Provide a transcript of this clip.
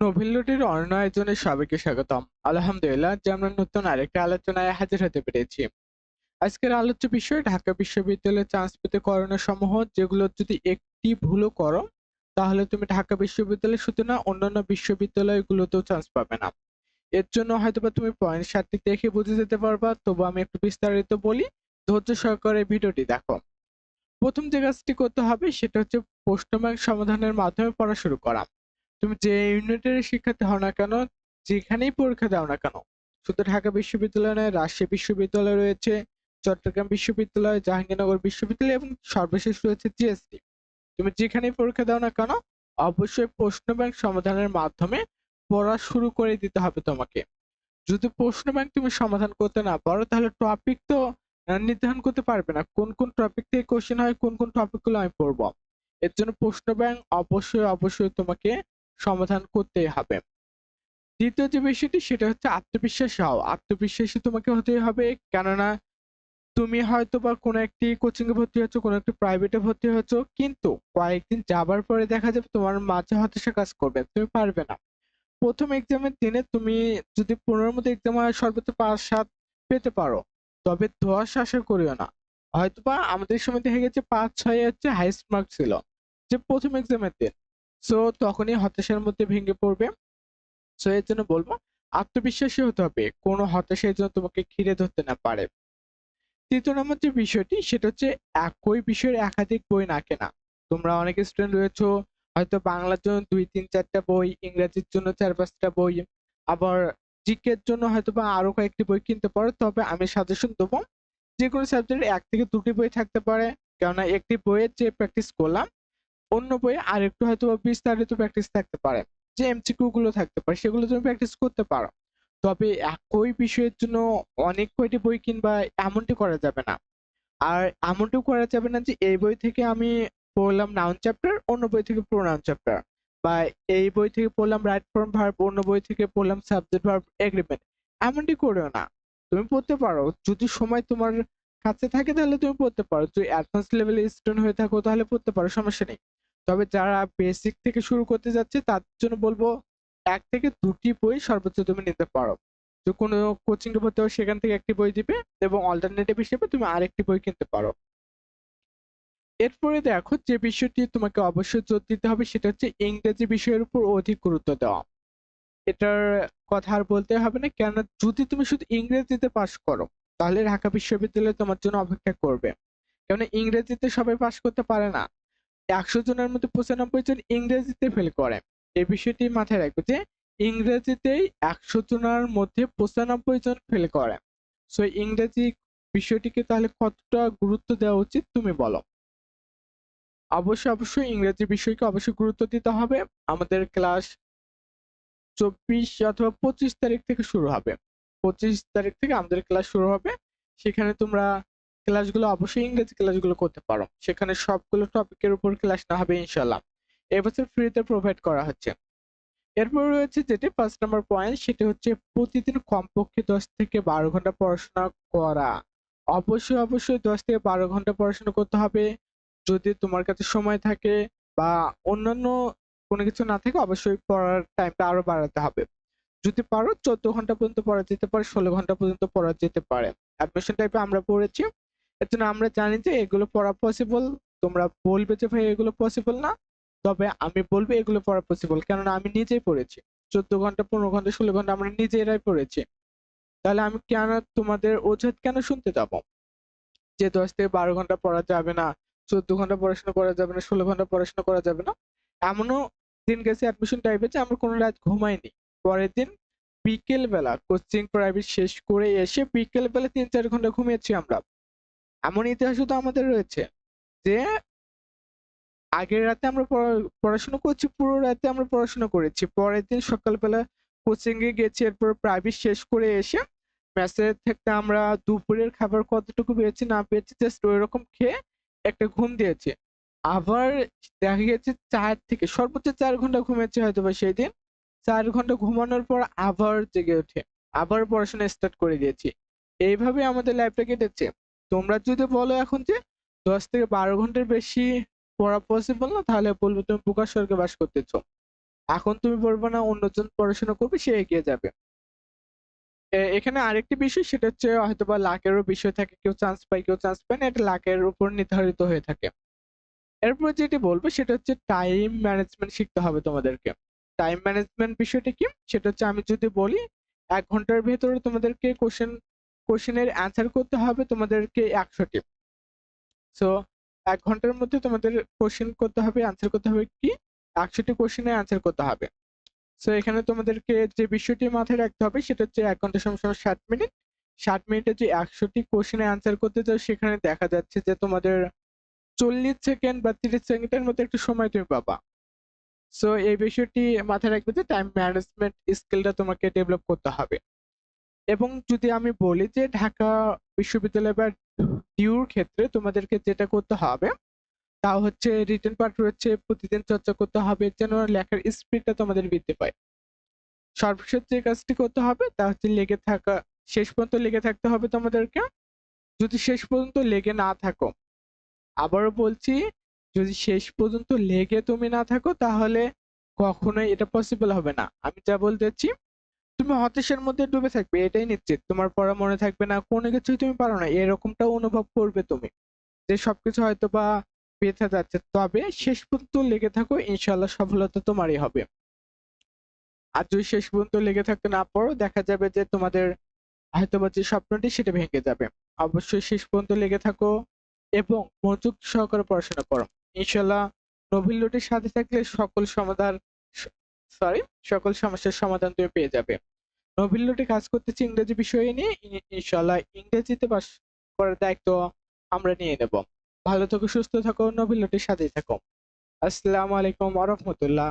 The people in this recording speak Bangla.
নোভেলটির অন্য আয়োজনে সবাইকে স্বাগতম। আলহামদুলিল্লাহ, যে আমরা নতুন আরেকটা আলোচনায় হাজির হতে পেরেছি। আজকের আলোচ্য বিষয়, ঢাকা বিশ্ববিদ্যালয়ে চান্স পেতে করণীয় সমূহ যেগুলো যদি একটি ভুলও করো, তাহলে তুমি ঢাকা বিশ্ববিদ্যালয় শুধু না, অন্যান্য বিশ্ববিদ্যালয়গুলোতেও চান্স পাবে না। এর জন্য হয়তোবা তুমি পয়েন্ট সাতটি দেখে বুঝে যেতে পারবা, তবু আমি একটু বিস্তারিত বলি। ধৈর্য সহকারে ভিডিওটি দেখো। প্রথম যে কাজটি করতে হবে, সেটা হচ্ছে প্রশ্ন সমাধানের মাধ্যমে পড়া শুরু করা। তুমি যে ইউনিটের শিক্ষার্থী হও না কেন, যেখানেই পরীক্ষা দাও না কেন, শুধু ঢাকা বিশ্ববিদ্যালয় নয়, রাজশাহী বিশ্ববিদ্যালয় রয়েছে, চট্টগ্রাম বিশ্ববিদ্যালয়, জাহাঙ্গীরনগর বিশ্ববিদ্যালয় এবং সর্বশেষ রয়েছে জিএসটি। তুমি যেখানেই পরীক্ষা দাও না কেন, অবশ্যই প্রশ্ন ব্যাংক সমাধানের মাধ্যমে পড়া শুরু করে দিতে হবে তোমাকে। যদি প্রশ্ন ব্যাংক তুমি সমাধান করতে না পারো, তাহলে টপিক তো নির্ধারণ করতে পারবে না। কোন কোন টপিক থেকে কোশ্চেন হয়, কোন কোন টপিকগুলো আমি পড়ব। এর জন্য প্রশ্ন ব্যাংক অবশ্যই অবশ্যই তোমাকে সমাধান করতেই হবে। দ্বিতীয় যে বিষয়টি, সেটা হচ্ছে আত্মবিশ্বাস হও আত্মবিশ্বাসী তোমাকে হতেই হবে, কেননা তুমি হয়তো বা কোনো একটি কোচিং এ ভর্তি হচ্ছ, কোনো একটি প্রাইভেটে ভর্তি হচ্ছ, কিন্তু কয়েকদিন যাবার পরে দেখা যাবে তোমার মাঝে হতাশা কাজ করবে, তুমি পারবে না। প্রথম এক্সামের দিনে তুমি যদি পনেরোর মধ্যে এক্সাম হয়, সর্বোচ্চ পাঁচ, সাত পেতে পারো। তবে দশ আশা করিও না। হয়তোবা আমাদের সময় দেখা গেছে পাঁচ, ছয় হচ্ছে হাইস্ট মার্ক ছিল। যে প্রথম এক্সামের দিন। সো তখনই হতাশার মধ্যে ভেঙে পড়বে। সো এর জন্য বলব, আত্মবিশ্বাসী হতে হবে। কোনো হতাশার জন্য তোমাকে ঘিরে ধরতে না পারে। তৃতীয় নম্বর যে বিষয়টি, সেটা হচ্ছে একই বিষয়ের একাধিক বই না কেনা। তোমরা অনেক স্টুডেন্ট রয়েছো, হয়তো বাংলার জন্য দুই, তিন, চারটা বই, ইংরেজির জন্য চার, পাঁচটা বই, আবার জিকের জন্য হয়তো বা আরও কয়েকটি বই কিনতে পারো। তবে আমি সাজেশন দেবো, যে কোনো সাবজেক্টে এক থেকে দুটি বই থাকতে পারে। কেননা একটি বইয়ের যে প্র্যাকটিস করলাম অন্য বইয়ে আর একটু হয়তো বিস্তারিত প্র্যাকটিস থাকতে পারে। যে এমসিকিউ গুলো থাকতে পারে, সেগুলো তুমি প্র্যাকটিস করতে পারো। তবে একই বিষয়ের জন্য অনেক কয়টি বই কিনবা এমনটি করা যাবে না। আর এমনটিও করা যাবে না যে এই বই থেকে আমি পড়লাম নাউন চ্যাপ্টার অন্য বই থেকে প্রোনাউন চ্যাপ্টার বা এই বই থেকে পড়লাম রাইট ফর্ম ভার্ব অন্য বই থেকে পড়লাম সাবজেক্ট ভার্ব এগ্রিমেন্ট এমনটি করেও না। তুমি পড়তে পারো। যদি সময় তোমার কাছে থাকে তাহলে তুমি পড়তে পারো। যদি অ্যাডভান্স লেভেলের স্টুডেন্ট হয়ে থাকো তাহলে পড়তে পারো, সমস্যা নেই। তবে যারা বেসিক থেকে শুরু করতে যাচ্ছে তার জন্য বলব এক থেকে দুটি বই সর্বোচ্চ তুমি নিতে পারো। তো কোনো কোচিং ভর্তি হবে সেখান থেকে একটি বই দিবে এবং অল্টারনেটিভ হিসেবে তুমি আরেকটি বই কিনতে পারো। এরপরে দেখো যে বিষয়টি তোমাকে অবশ্যই জোর দিতে হবে, সেটা হচ্ছে ইংরেজি বিষয়ের উপর অধিক গুরুত্ব দেওয়া। এটার কথা আর বলতে হবে না কেন যদি তুমি শুধু ইংরেজিতে পাশ করো, তাহলে ঢাকা বিশ্ববিদ্যালয় তোমার জন্য অপেক্ষা করবে। কেন ইংরেজিতে সবাই পাশ করতে পারে না। একশো জনের মধ্যে পঁচানব্বই জন ইংরেজিতে ফেল করে। এই বিষয়টি মাথায় রাখবে যে, ইংরেজিতেই একশো জনের মধ্যে পঁচানব্বই জন ফেল করে। সো ইংরেজি বিষয়টিকে তাহলে কতটা গুরুত্ব দেওয়া উচিত তুমি বলো? অবশ্যই অবশ্যই ইংরেজি বিষয়কে অবশ্যই গুরুত্ব দিতে হবে। আমাদের ক্লাস চব্বিশ অথবা পঁচিশ তারিখ থেকে শুরু হবে। পঁচিশ তারিখ থেকে আমাদের ক্লাস শুরু হবে। সেখানে তোমরা ক্লাসগুলো অবশ্যই ইংরেজি ক্লাসগুলো করতে পারো। সেখানে সবগুলো টপিকের উপর ক্লাস না হবে ইনশাল্লাহ এবছর ফ্রিতে প্রোভাইড করা হচ্ছে। এরপর রয়েছে যেটি ফার্স্ট নাম্বার পয়েন্ট সেটি হচ্ছে প্রতিদিন কমপক্ষে দশ থেকে বারো ঘণ্টা পড়াশোনা করা। অবশ্যই অবশ্যই দশ থেকে বারো ঘণ্টা পড়াশোনা করতে হবে। যদি তোমার কাছে সময় থাকে বা অন্যান্য কোনো কিছু না থাকে, অবশ্যই পড়ার টাইমটা আরও বাড়াতে হবে। যদি পারো, চোদ্দ ঘণ্টা পর্যন্ত পড়া যেতে পারে, ষোলো ঘণ্টা পর্যন্ত পড়া যেতে পারে। অ্যাডমিশন টাইপে আমরা পড়েছি। এর জন্য আমরা জানি যে এগুলো পড়া পসিবল তোমরা বলবে যে, ভাই, এগুলো পসিবল না। তবে আমি বলব, এগুলো পড়া পসিবল কেননা আমি নিজেই পড়েছি। চোদ্দ ঘণ্টা, পনেরো ঘণ্টা, ষোলো ঘণ্টা আমরা নিজেরাই পড়েছি। তাহলে আমি কেন তোমাদের অজুহাত কেন শুনতে যাব? যে দশ থেকে বারো ঘণ্টা পড়া যাবে না, চোদ্দ ঘণ্টা পড়াশোনা করা যাবে না, ষোলো ঘণ্টা পড়াশোনা করা যাবে না। এমনও দিন গেছে অ্যাডমিশন টাইপে যে আমরা কোনো রাত ঘুমাইনি। পরের দিন বিকেল বেলা কোচিং প্রাইভেট শেষ করে এসে বিকেল বেলা তিন চার ঘণ্টা ঘুমিয়েছি আমরা। এমন ইতিহাসও তো আমাদের রয়েছে যে আগের রাতে আমরা পড়াশোনা করছি, পুরো রাতে আমরা পড়াশোনা করেছি। পরের দিন সকালবেলা কোচিং এ গেছি, এরপর প্রাইভেট শেষ করে এসে মেসেজ থেকে আমরা দুপুরের খাবার কতটুকু পেয়েছি, না পেয়েছি জাস্ট ওই রকম খেয়ে একটা ঘুম দিয়েছি। আবার দেখা গেছে চার থেকে, সর্বোচ্চ চার ঘণ্টা ঘুমেছি হয়তো বা সেই দিন। চার ঘণ্টা ঘুমানোর পর আবার জেগে ওঠে আবার পড়াশোনা স্টার্ট করে দিয়েছি। এইভাবে আমাদের লাইফটা কেটেছে। তোমরা যদি বলো এখন যে দশ থেকে বারো ঘণ্টার বেশি পড়া পসিবল না, তাহলে বলব তুমি প্রকাশ স্বর্গে বাস করতেছ এখন তুমি পড়বে না, অন্যজন পড়াশোনা করবে, সে এগিয়ে যাবে। এখানে আরেকটি বিষয়, সেটা হচ্ছে হয়তোবা লাকেরও বিষয় থাকে, কেউ চান্স পায়, কেউ চান্স পায় না, এটা লাকের উপর নির্ধারিত হয়ে থাকে। এরপর যেটি বলব, সেটা হচ্ছে টাইম ম্যানেজমেন্ট শিখতে হবে তোমাদেরকে। টাইম ম্যানেজমেন্ট বিষয়টা কি? সেটা হচ্ছে আমি যদি বলি, এক ঘণ্টার ভেতরে তোমাদেরকে কোশ্চেন কোশ্চেনের অ্যান্সার করতে হবে তোমাদেরকে একশোটি সো এক ঘণ্টার মধ্যে তোমাদের কোশ্চেন করতে হবে অ্যান্সার করতে হবে কি? একশোটি কোশ্চেনের অ্যান্সার করতে হবে। সো এখানে তোমাদেরকে যে বিষয়টি মাথায় রাখতে হবে সেটা হচ্ছে এক ঘণ্টা সময় সময় ষাট মিনিট ষাট মিনিটে যে একশোটি কোশ্চেনের অ্যান্সার করতে চাও, সেখানে দেখা যাচ্ছে যে তোমাদের চল্লিশ সেকেন্ড বা তিরিশ সেকেন্ডের মধ্যে একটু সময় তুমি পাবা। সো এই বিষয়টি মাথায় রাখবে যে টাইম ম্যানেজমেন্ট স্কিলটা তোমাকে ডেভেলপ করতে হবে। এবং যদি আমি বলি যে ঢাকা বিশ্ববিদ্যালয় বা ডিউর ক্ষেত্রে তোমাদেরকে যেটা করতে হবে, তা হচ্ছে রিটেন পার্ট রয়েছে, প্রতিদিন চর্চা করতে হবে, যেন লেখার স্পিডটা তোমাদের বৃদ্ধি পায়। সর্বশেষ যে কাজটি করতে হবে, তা হচ্ছে লেগে থাকা, শেষ পর্যন্ত লেগে থাকতে হবে তোমাদেরকে। যদি শেষ পর্যন্ত লেগে না থাকো, আবারও বলছি, যদি শেষ পর্যন্ত লেগে তুমি না থাকো, তাহলে কখনোই এটা পসিবল হবে না। আমি যা বলতে চাচ্ছি তুমি হতাশার মধ্যে ডুবে থাকবে, এটাই নিশ্চিত। তোমার পড়া মনে থাকবে না, কোনো কিছুই তুমি পারো না, এরকমটা অনুভব করবে তুমি। যে সবকিছু হয়তো বা বেঁচে যাচ্ছে, তবে শেষ পর্যন্ত লেগে থাকো ইনশাল্লাহ সফলতা তোমারই হবে। আর যদি শেষ পর্যন্ত লেগে থাকতে না পারো, দেখা যাবে যে তোমাদের হয়তোবা যে স্বপ্নটি সেটা ভেঙে যাবে। অবশ্যই শেষ পর্যন্ত লেগে থাকো এবং মনোযোগ সহকারে পড়াশোনা করো। ইনশাল্লাহ নভিল নভিল্যটির সাথে থাকলে সকল সমাধান সরি সকল সমস্যার সমাধান তুমি পেয়ে যাবে। নভিল্যটি কাজ করতেছি ইংরেজি বিষয়ে নিয়ে ইনশাল্লাহ ইংরেজিতে পাস করার দায়িত্ব আমরা নিয়ে নেব। ভালো থাকো, সুস্থ থাকো নভিলটির সাথেই থাকো। আসসালামু আলাইকুম রাহমাতুল্লাহ।